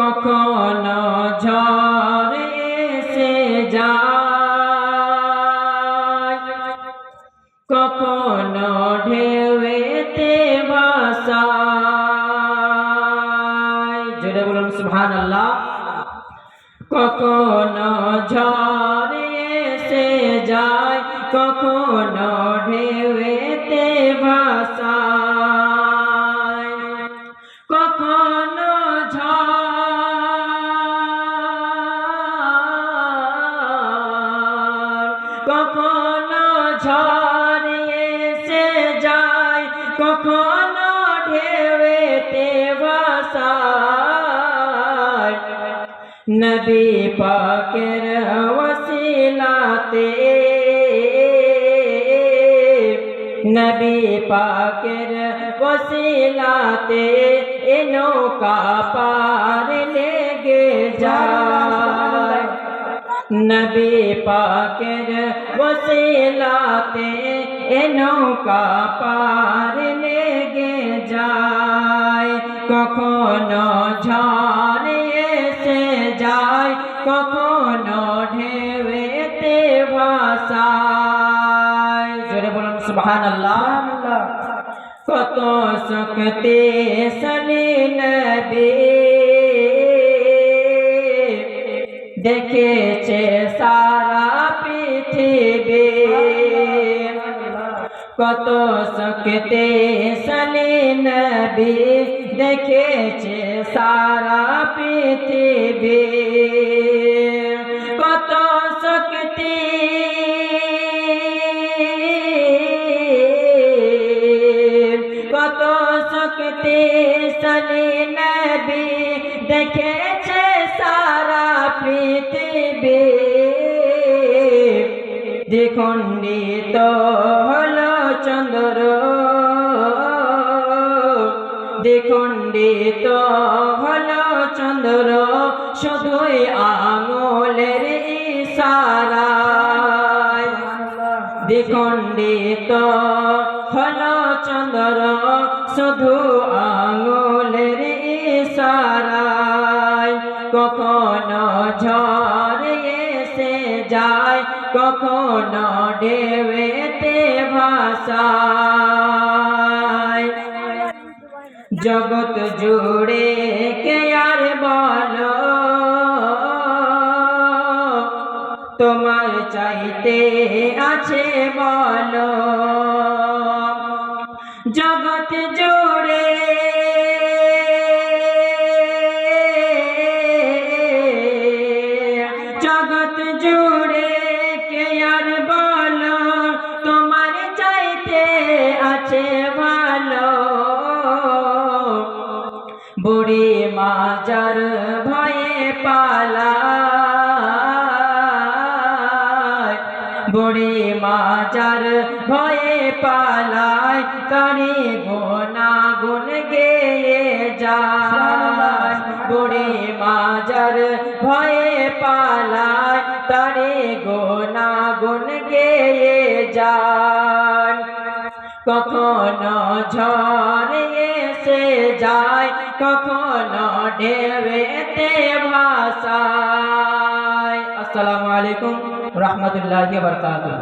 কখনো ঝড় এসে যায়। কখনো ঢেউতে ভাসায় জোরে বলুন সুবহান আল্লাহ কখনো ঝড় এসে যায়, কখনো ঢেউতে ভাসায় কখনো এসে যায়, কখনো ঢেউতে ভাসায় নবী পাকের ওসিলাতে নবী পাকের ওসিলাতে এ নৌকা পার নবী পাকের ওসিলাতে এ নৌকা পার লেগে যায় কখনো ঝড় এসে যায় কখনো ঢেউতে ভাসায় জোরে বলুন সুবহান আল্লাহ কত শক্তি সলি নবী দেখেছে সারা পৃথিবী। কত শক্তি সলি নবী দেখেছে সারা পৃথিবী। কত শক্তি কত শক্তি সলি নবী দেখেছে পৃথিবী দ্বিখণ্ডিত হলো চন্দ্র। দ্বিখণ্ডিত হলো চন্দ্র। শুধুই আঙুলের ইশারায়। দ্বিখণ্ডিত হলো চন্দ্র। শুধু আঙুলের ঝড় এসে যায়, কখনো ঢেউতে ভাসায়। জগৎ জুড়ে কে আর বলো? তোমার চাইতে আছে বলো। জগৎ জুড়ে জুড়ে কে আর বলো? তোমার চাইতে আছে ভালো। বুড়ি মাজার ভয়ে পালা বুড়ি মাজার ভয়ে পালায় তারি গোনা গুন গেয়ে যায়। বুড়ি মাজার ভয়ে পালায় তারি গোনা গুন গেয়ে যায় কখনো ঝড় এসে যায় কখনো ঢেউতে ভাসায় আসসালামু আলাইকুম রহমতুল্লাহ বরকাতুহ